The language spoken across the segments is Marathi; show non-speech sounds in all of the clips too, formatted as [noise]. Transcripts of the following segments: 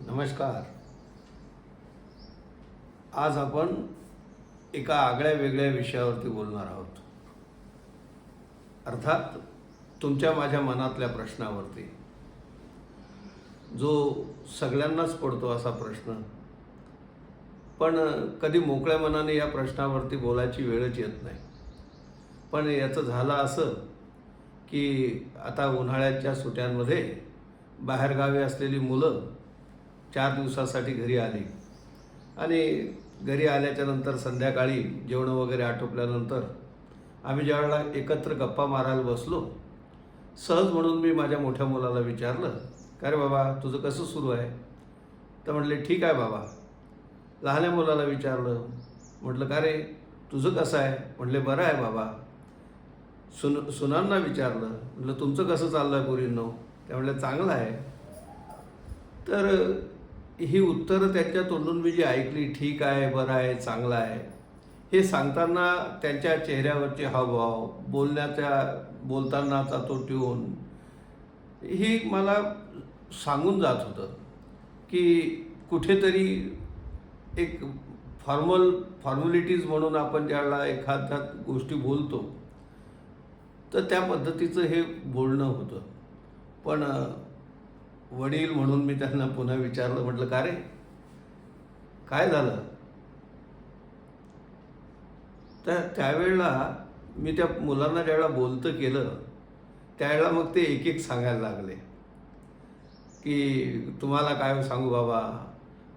नमस्कार. आज आपण एका आगळ्या वेगळ्या विषयावरती बोलणार आहोत. अर्थात तुमच्या माझ्या मनातल्या प्रश्नावरती. जो सगळ्यांनाच पडतो असा प्रश्न. पण कधी मोकळ्या मनाने या प्रश्नावरती बोलायची वेळच येत नाही. पण याचं झालं असं की आता उन्हाळ्याच्या सुट्यांमध्ये बाहेरगावी असलेली मुलं चार दिवसासाठी घरी आली. आणि घरी आल्याच्यानंतर संध्याकाळी जेवणं वगैरे आटोपल्यानंतर आम्ही ज्यावेळेला एकत्र गप्पा मारायला बसलो सहज म्हणून मी माझ्या मोठ्या मुलाला विचारलं का रे बाबा तुझं कसं सुरू आहे? तर म्हटले ठीक आहे बाबा. लहान्या मुलाला विचारलं म्हटलं का रे तुझं कसं आहे? म्हटले बरं आहे बाबा. सुन सुनांना विचारलं म्हटलं तुमचं कसं चाललं आहे पोरींनो? त्या म्हटलं चांगलं आहे. तर ही उत्तरं त्यांच्या तोंडून मी जी ऐकली ठीक आहे बरं आहे चांगलं आहे हे सांगताना त्यांच्या चेहऱ्यावरचे हावभाव बोलण्याच्या बोलतानाचा तो ट्यून ही मला सांगून जात होतं की कुठेतरी एक फॉर्मल फॉर्मॅलिटीज म्हणून आपण ज्याला एखाद्या गोष्टी बोलतो तर त्या पद्धतीचं हे बोलणं होतं. पण वडील म्हणून मी त्यांना पुन्हा विचारलं म्हटलं का रे? काय झालं? तर त्यावेळेला मी त्या मुलांना ज्यावेळेला बोलतं केलं त्यावेळेला मग ते एक एक सांगायला लागले की तुम्हाला काय सांगू बाबा?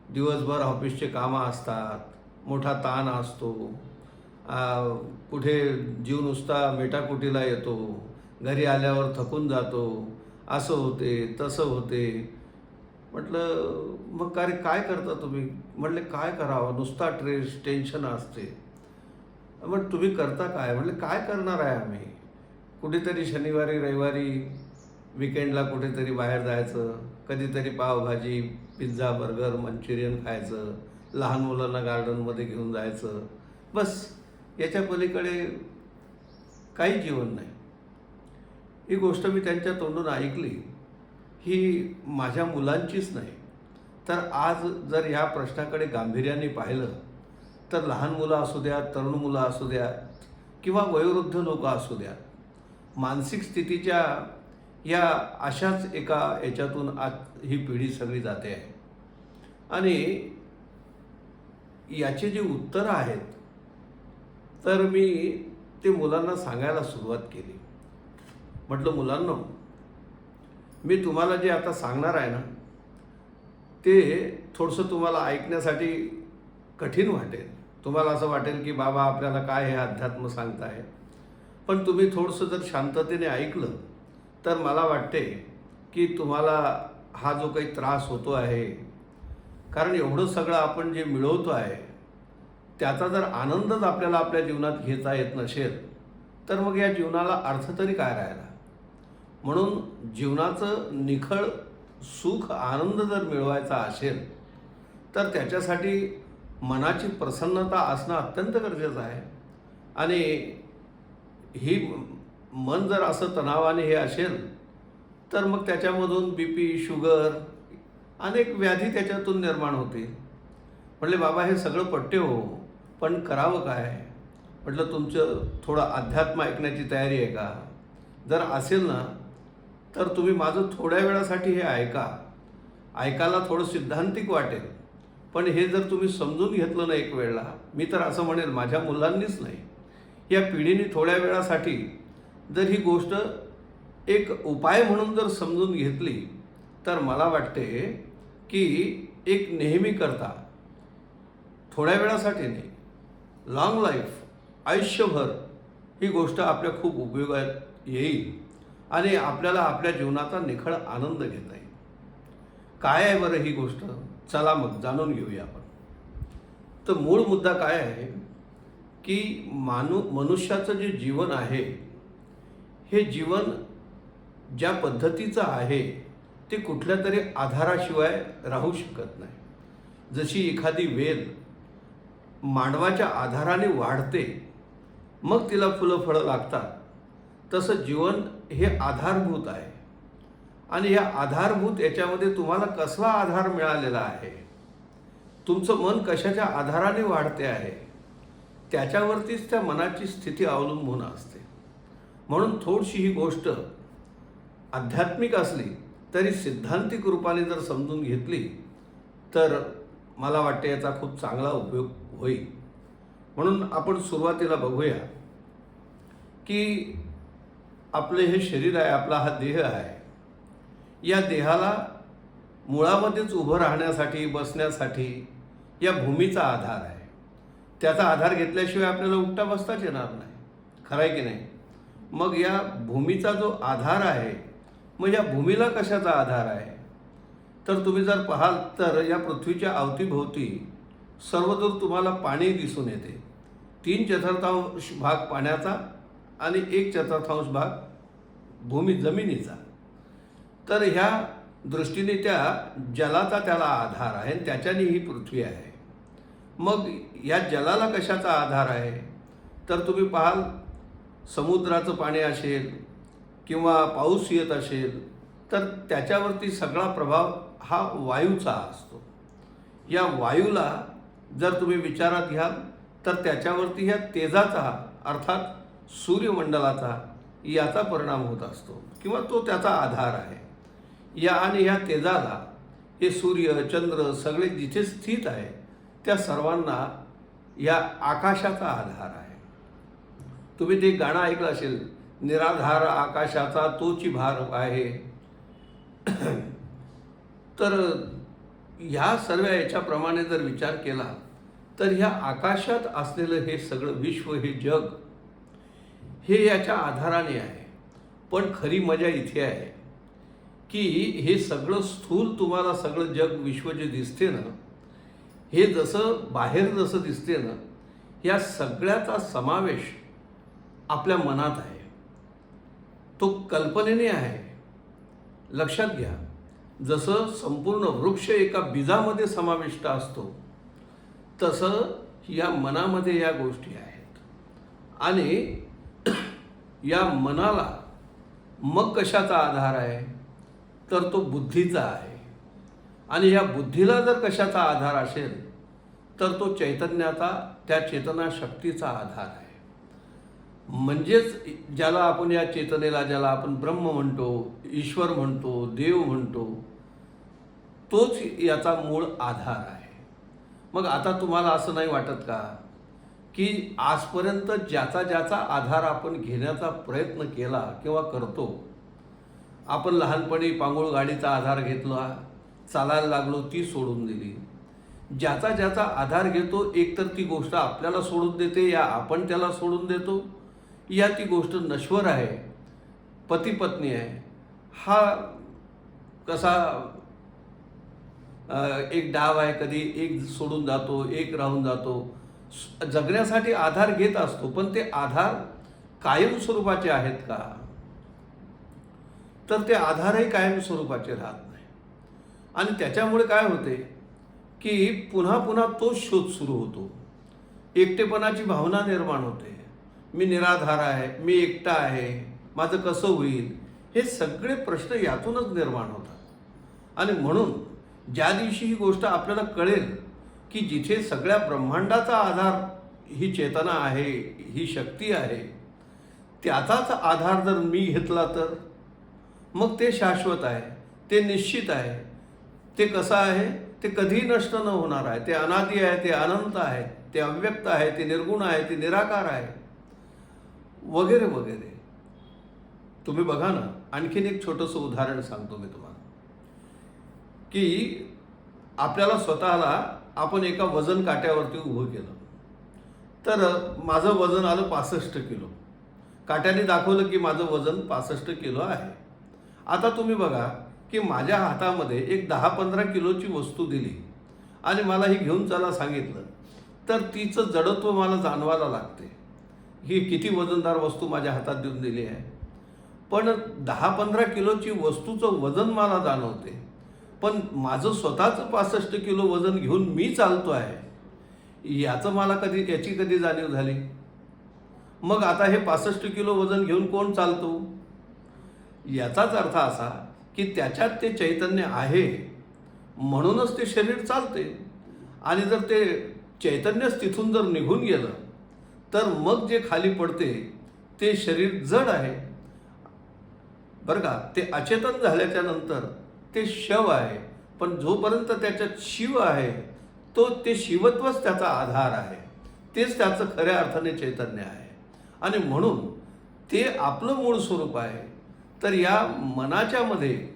दिवसभर ऑफिसचे कामं असतात मोठा ताण असतो कुठे जीव नुसता मेटाकुटीला येतो घरी आल्यावर थकून जातो असं होते तसं होते. म्हटलं मग काय काय करता तुम्ही? म्हटले काय करावं? नुसता ट्रेस टेन्शन असते. मग तुम्ही करता काय? म्हटलं काय करणार आहे आम्ही? कुठेतरी शनिवारी रविवारी विकेंडला कुठेतरी बाहेर जायचं. कधीतरी पावभाजी पिझ्झा बर्गर मंचुरियन खायचं. लहान मुलांना गार्डनमध्ये घेऊन जायचं. बस याच्या पलीकडे काही जीवन नाही. ही गोष्ट मी त्यांच्या तोंडून ऐकली. ही माझ्या मुलांचीच नाही. तर आज जर ह्या प्रश्नाकडे गांभीर्याने पाहिलं तर लहान मुलं असू द्या तरुण मुलं असू द्या किंवा वयोवृद्ध लोक असू द्या मानसिक स्थितीच्या या अशाच एका याच्यातून आज ही पिढी सगळी जाते आहे. आणि याची जी उत्तरं आहेत तर मी ते मुलांना सांगायला सुरुवात केली. म्हटलं मुलांना मी तुम्हाला जे आता सांगणार आहे ना ते थोडंसं तुम्हाला ऐकण्यासाठी कठीण वाटेल. तुम्हाला असं वाटेल की बाबा आपल्याला काय हे अध्यात्म सांगताय? पण तुम्ही थोडंसं जर शांततेने ऐकलं तर मला वाटते की तुम्हाला हा जो काही त्रास होतो आहे कारण एवढं सगळं आपण जे मिळवतो आहे त्याचा जर आनंदच आपल्याला आपल्या जीवनात घेता येत नसेल तर मग या जीवनाला अर्थ तरी काय राहिला? म्हणून जीवनाचं निखळ सुख आनंद जर मिळवायचा असेल तर त्याच्यासाठी मनाची प्रसन्नता असणं अत्यंत गरजेचं आहे. आणि ही मन जर असं तणावाने हे असेल तर मग त्याच्यामधून बी पी शुगर अनेक व्याधी त्याच्यातून निर्माण होतील. म्हटले बाबा हे सगळं पट्टे हो पण करावं काय? म्हटलं तुमचं थोडं अध्यात्म ऐकण्याची तयारी आहे का? जर असेल ना तर तुम्ही माझं थोड्या वेळासाठी हे ऐका. ऐकायला थोडं सिद्धांतिक वाटेल. पण हे जर तुम्ही समजून घेतलं ना एक वेळेला मी तर असं म्हणेल माझ्या मुलांनीच नाही. या पिढीने थोड्या वेळासाठी जर ही गोष्ट एक उपाय म्हणून जर समजून घेतली तर मला वाटते की एक नेहमी करता. थोड्या वेळासाठी नाही. लॉंग लाईफ आयुष्यभर ही गोष्ट आपल्या खूप उपयोगात येईल. आणि आपल्याला आपल्या जीवनाचा निखळ आनंद घेता येईल. काय आहे बरं ही गोष्ट? चला मग जाणून घेऊया आपण. तर मूळ मुद्दा काय आहे? की मानू मनुष्याचं जे जीवन आहे हे जीवन ज्या पद्धतीचं आहे ते कुठल्या तरी आधाराशिवाय राहू शकत नाही. जशी एखादी वेल मानवाच्या आधाराने वाढते मग तिला फुलं फळं लागतात. तसं जीवन हे आधारभूत आहे. आणि या आधारभूत याच्यामध्ये तुम्हाला कसला आधार मिळालेला आहे? तुमचं मन कशाच्या आधाराने वाढते आहे? त्याच्यावरतीच त्या मनाची स्थिती अवलंबून असते. म्हणून थोडीशी ही गोष्ट आध्यात्मिक असली तरी सिद्धांतिक रूपाने जर समजून घेतली तर मला वाटते याचा खूप चांगला उपयोग होईल. म्हणून आपण सुरुवातीला बघूया की आपलं हे शरीर आहे आपला हा देह आहे. या देहाला मुळामध्येच उभं राहण्यासाठी बसण्यासाठी या भूमीचा आधार आहे. त्याचा आधार घेतल्याशिवाय आपल्याला उठता बसताच येणार नाही. खरं आहे की नाही? मग या भूमीचा जो आधार आहे मग या भूमीला कशाचा आधार आहे? तर तुम्ही जर पाहाल तर या पृथ्वीच्या अवतीभोवती सर्वदूर तुम्हाला पाणी दिसून येते. तीन चतुर्थांश भाग पाण्याचा आणि एक चतुर्थांश भाग भूमी जमिनीचा. तर ह्या दृष्टीने त्या जलाचा त्याला आधार आहे आणि त्याच्याने ही पृथ्वी आहे. मग या जलाला कशाचा आधार आहे? तर तुम्ही पाहाल समुद्राचं पाणी असेल किंवा पाऊस येत असेल तर त्याच्यावरती सगळा प्रभाव हा वायूचा असतो. या वायूला जर तुम्ही विचारात घ्याल तर त्याच्यावरती ह्या तेजाचा अर्थात सूर्यमंडलाचा याचा परिणाम होत असतो किंवा तो त्याचा आधार आहे. या आणि ह्या तेजाला हे सूर्य चंद्र सगळे जिथे स्थित आहे त्या सर्वांना या आकाशाचा आधार आहे. तुम्ही ते गाणं ऐकलं असेल निराधार आकाशाचा तोची भार आहे. [clears throat] तर ह्या सर्व याच्याप्रमाणे जर विचार केला तर ह्या आकाशात असलेलं हे सगळं विश्व हे जग हे याच्या आधाराने आहे. पण खरी मजा इथे आहे की हे सगळं स्थूल तुम्हाला सगळं जग विश्व जे दिसते ना हे जसं बाहेर जसं दिसते ना या सगळ्याचा समावेश आपल्या मनात आहे. तो कल्पनेने आहे. लक्षात घ्या जसं संपूर्ण वृक्ष एका बीजामध्ये समाविष्ट असतो तसं या मनामध्ये या गोष्टी आहेत. आणि या मनाला मग कशाचा आधार आहे? तर तो बुद्धीचा आहे. आणि या बुद्धीला जर कशाचा आधार असेल तर तो चैतन्याचा त्या चेतना शक्तीचा आधार आहे. म्हणजेच ज्याला आपण या चेतनेला ज्याला आपण ब्रह्म म्हणतो ईश्वर म्हणतो देव म्हणतो तोच याचा मूळ आधार आहे. मग आता तुम्हाला असं नाही वाटत का? की आजपर्यंत ज्याचा ज्याचा आधार आपण घेण्याचा प्रयत्न केला किंवा करतो आपण लहानपणी पांगुळ गाडीचा आधार घेतला चालायला लागलो ती सोडून दिली. ज्याचा ज्याचा आधार घेतो एकतर ती गोष्ट आपल्याला सोडून देते या आपण त्याला सोडून देतो. या ती गोष्ट नश्वर आहे पती पत्नी आहे. हा कसा एक डाव आहे कधी एक सोडून जातो एक राहून जातो. जगण्यासाठी आधार घेत असतो पण ते आधार कायम स्वरूपाचे आहेत का? तर ते आधारही कायम स्वरूपाचे राहत नाही. आणि त्याच्यामुळे काय होते की पुन्हा पुन्हा तोच शोध सुरू होतो. एकटेपणाची भावना निर्माण होते. मी निराधार आहे मी एकटा आहे माझं कसं होईल? हे सगळे प्रश्न यातूनच निर्माण होतात. आणि म्हणून ज्या दिवशी ही गोष्ट आपल्याला कळेल की जिथे सगळ्या ब्रह्मांडाचा आधार ही चेतना आहे ही शक्ती आहे त्याचाच आधार जर मी घेतला तर? मग ते शाश्वत आहे ते निश्चित आहे. ते कसं आहे? ते कधीही नष्ट न होणार आहे. ते अनादी आहे ते अनंत आहे ते अव्यक्त आहे ते निर्गुण आहे ते निराकार आहे. वगैरे वगैरे. तुम्ही बघा ना. आणखीन एक छोटंसं उदाहरण सांगतो मी तुम्हाला. की आपल्याला स्वतःला आपण एका वजन काट्यावरती उभं केलं. तर माझं वजन आलं पासष्ट किलो. काट्याने दाखवलं की माझं वजन पासष्ट किलो आहे. आता तुम्ही बघा की माझ्या हातामध्ये एक दहा पंधरा किलोची वस्तू दिली आणि मला ही घेऊन चला सांगितलं. तर तिचं जडत्व मला जाणवायला लागते. ही किती वजनदार वस्तू माझ्या हातात देऊन दिली आहे. पण दहा पंधरा किलोची वस्तूचं वजन मला जाणवते. पण माझं स्वतःचं पासष्ट किलो वजन घेऊन मी चालतो आहे. याचं मला कधी याची कधी जाणीव झाली? मग आता हे पासष्ट किलो वजन घेऊन कोण चालतो? याचाच अर्थ असा की त्याच्यात ते चैतन्य आहे. म्हणूनच ते शरीर चालते. आणि जर ते चैतन्यच तिथून जर निघून गेलं तर मग जे खाली पडते ते शरीर जड आहे. बरं का? ते अचेतन झाल्याच्यानंतर ते शव आहे. पण जोपर्यंत त्याच्यात शिव आहे तो ते शिवत्वच त्याचा आधार आहे. तेच त्याचं खऱ्या अर्थाने चैतन्य आहे. आणि म्हणून ते आपलं मूळ स्वरूप आहे. तर या मनाच्या मध्ये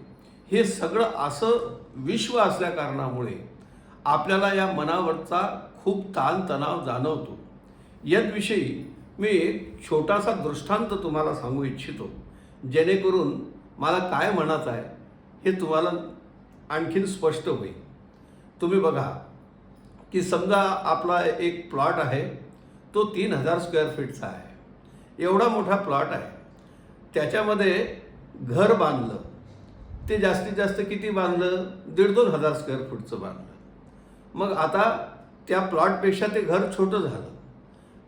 हे सगळं असं विश्व असल्या कारणामुळे आपल्याला या मनावरचा खूप ताणतणाव जाणवतो. याविषयी मी एक छोटासा दृष्टांत तुम्हाला सांगू इच्छितो. जेणेकरून मला काय म्हणत आहे हे तुम्हाला आणखीन स्पष्ट होईल. तुम्ही बघा की समजा आपला एक प्लॉट आहे तो तीन हजार स्क्वेअर फीटचा आहे. एवढा मोठा प्लॉट आहे. त्याच्यामध्ये घर बांधलं. ते जास्तीत जास्त किती बांधलं? दीड दोन हजार स्क्वेअर फूटचं बांधलं. मग आता त्या प्लॉटपेक्षा ते घर छोटं झालं.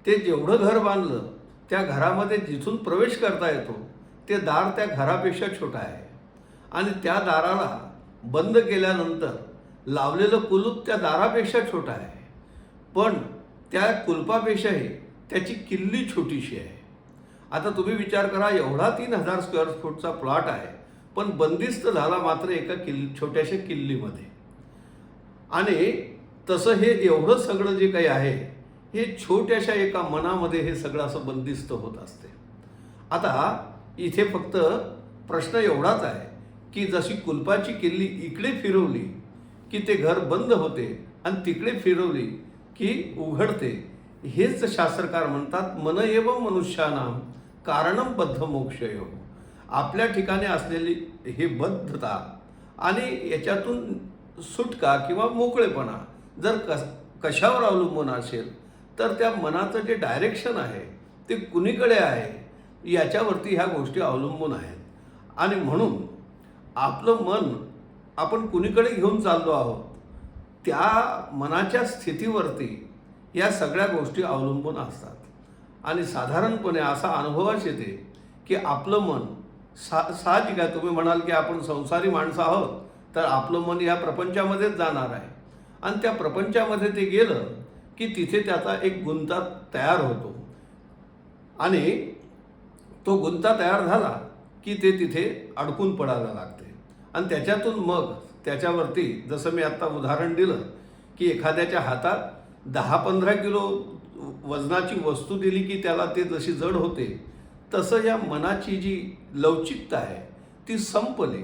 ते जेवढं घर बांधलं त्या घरामध्ये जिथून प्रवेश करता येतो ते दार त्या घरापेक्षा छोटं आहे. आणि त्या दाराला बंद केल्यानंतर लावलेलं कुलूप त्या दारापेक्षा छोटा आहे. पण त्या कुलपापेक्षाही त्याची किल्ली छोटीशी आहे. आता तुम्ही विचार करा एवढा तीन हजार स्क्वेअर फूटचा प्लॉट आहे पण बंदिस्त झाला मात्र एका किल्ली छोट्याशा किल्लीमध्ये. आणि तसं हे एवढं सगळं जे काही आहे हे छोट्याशा एका मनामध्ये हे सगळं असं बंदिस्त होत असते. आता इथे फक्त प्रश्न एवढाच आहे की जशी कुलपाची किल्ली इकडे फिरवली की ते घर बंद होते आणि तिकडे फिरवली की उघडते. हेच शास्त्रकार म्हणतात मन एव मनुष्यानाम कारणम बद्ध मोक्षयो. आपल्या ठिकाणी असलेली हे बद्धता आणि याच्यातून सुटका किंवा मोकळेपणा जर कस कशावर अवलंबून असेल तर त्या मनाचं जे डायरेक्शन आहे ते कुणीकडे आहे याच्यावरती ह्या गोष्टी अवलंबून आहेत. आणि म्हणून आपलं मन आपण कुणीकडे घेऊन चाललो आहोत त्या मनाच्या स्थितीवरती या सगळ्या गोष्टी अवलंबून असतात. आणि साधारणपणे असा अनुभवच येते की आपलं मन सा साहजिक आहे तुम्ही म्हणाल की आपण संसारी माणसं आहोत तर आपलं मन या प्रपंचामध्येच जाणार आहे. आणि त्या प्रपंचामध्ये ते गेलं की तिथे त्याचा एक गुंता तयार होतो. आणि तो गुंता तयार झाला की ते तिथे अडकून पडायला लागतं. आणि त्याच्यातून मग त्याच्यावरती जसं मी आत्ता उदाहरण दिलं की एखाद्याच्या हातात दहा पंधरा किलो वजनाची वस्तू दिली की त्याला ते जशी जड होते तसं या मनाची जी लवचिकता आहे ती संपले.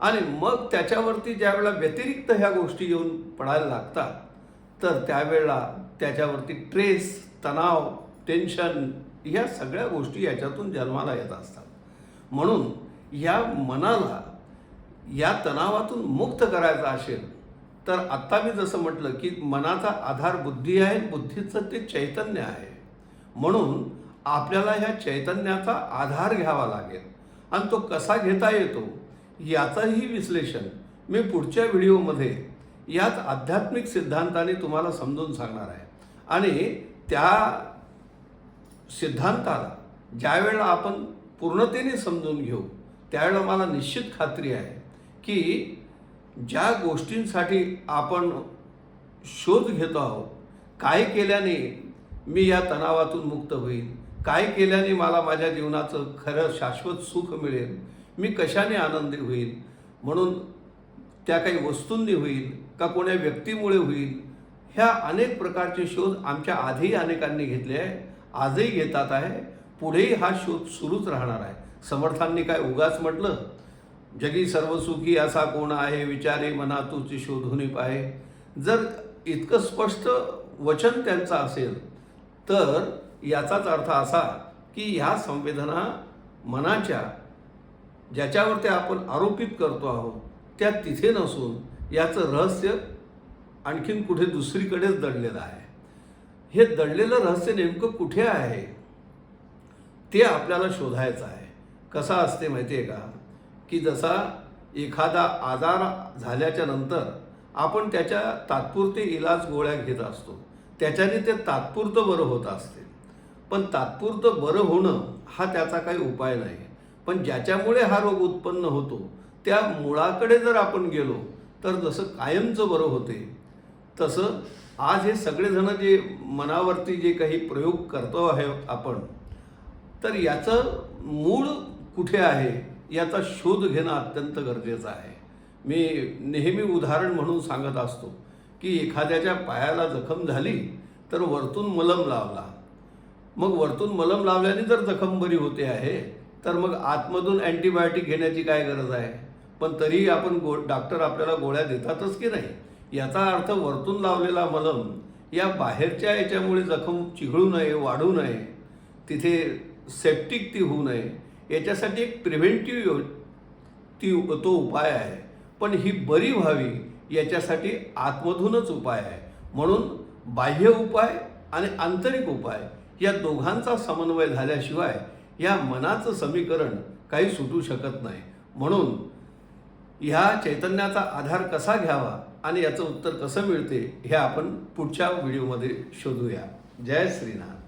आणि मग त्याच्यावरती ज्यावेळेला व्यतिरिक्त ह्या गोष्टी येऊन पडायला लागतात तर त्यावेळेला त्याच्यावरती ट्रेस तणाव टेन्शन ह्या सगळ्या गोष्टी याच्यातून जन्माला येत असतात. म्हणून या मनाला या तणावातून मुक्त करायचा असेल तर आत्ता मी जसं म्हटलं की मनाचा आधार बुद्धी आहे बुद्धीचं ते चैतन्य आहे. म्हणून आपल्याला ह्या चैतन्याचा आधार घ्यावा लागेल. आणि तो कसा घेता येतो याचंही विश्लेषण मी पुढच्या व्हिडिओमध्ये याच आध्यात्मिक सिद्धांताने तुम्हाला समजून सांगणार आहे. आणि त्या सिद्धांताला ज्यावेळेला आपण पूर्णतेने समजून घेऊ त्यावेळेला मला निश्चित खात्री आहे की ज्या गोष्टींसाठी आपण शोध घेतो आहोत काय केल्याने मी या तणावातून मुक्त होईल काय केल्याने मला माझ्या जीवनाचं खरं शाश्वत सुख मिळेल मी कशाने आनंदी होईल म्हणून त्या काही वस्तूंनी होईल का कोण्या व्यक्तीमुळे होईल ह्या अनेक प्रकारचे शोध आमच्या आधीही अनेकांनी घेतले आहे आजही घेतात आहे पुढेही हा शोध सुरूच राहणार आहे. समर्थांनी काय उगाच म्हटलं? जगी सर्वसुखी असा कोण आहे? विचारे मना तुची शोधून पाहे. जर इतकं स्पष्ट वचन त्यांचं असेल तर याचाच अर्थ असा की ह्या संवेदना मनाच्या ज्याच्यावरती आपण आरोपित करतो आहोत त्या तिथे नसून याचं रहस्य आणखीन कुठे दुसरीकडेच दडलेलं आहे. हे दडलेलं रहस्य नेमकं कुठे आहे? ते आपल्याला शोधायचं आहे. कसा असते माहिती आहे का? की जसा एखादा आजार झाल्याच्यानंतर आपण त्याच्या तात्पुरते इलाज गोळ्या घेत असतो. त्याच्याने ते तात्पुरतं बरं होत असते. पण तात्पुरतं बरं होणं हा त्याचा काही उपाय नाही. पण ज्याच्यामुळे हा रोग उत्पन्न होतो त्या मुळाकडे जर आपण गेलो तर जसं कायमचं बरं होते तसं आज हे सगळेजण जे मनावरती जे काही प्रयोग करतो आहे आपण तर याचं मूळ कुठे आहे? याचा शोध घेणं अत्यंत गरजेचं आहे. मी नेहमी उदाहरण म्हणून सांगत असतो की एखाद्याच्या पायाला जखम झाली तर वरतून मलम लावला. मग वरतून मलम लावल्याने जर जखम बरी होते आहे तर मग आतमधून अँटीबायोटिक घेण्याची काय गरज आहे? पण तरीही आपण गो डॉक्टर आपल्याला गोळ्या देतातच की नाही? याचा अर्थ वरतून लावलेला मलम या बाहेरच्या याच्यामुळे जखम चिघळू नये वाढू नये. तिथे सेप्टिक ती होऊ नये. याच्यासाठी एक प्रिव्हेंटिव्ह ती तो उपाय आहे. पण ही बरी व्हावी याच्यासाठी आतमधूनच उपाय आहे. म्हणून बाह्य उपाय आणि आंतरिक उपाय या दोघांचा समन्वय झाल्याशिवाय या मनाचं समीकरण काही सुटू शकत नाही. म्हणून ह्या चैतन्याचा आधार कसा घ्यावा आणि याचं उत्तर कसं मिळते हे आपण पुढच्या व्हिडिओमध्ये शोधूया. जय श्रीनाथ.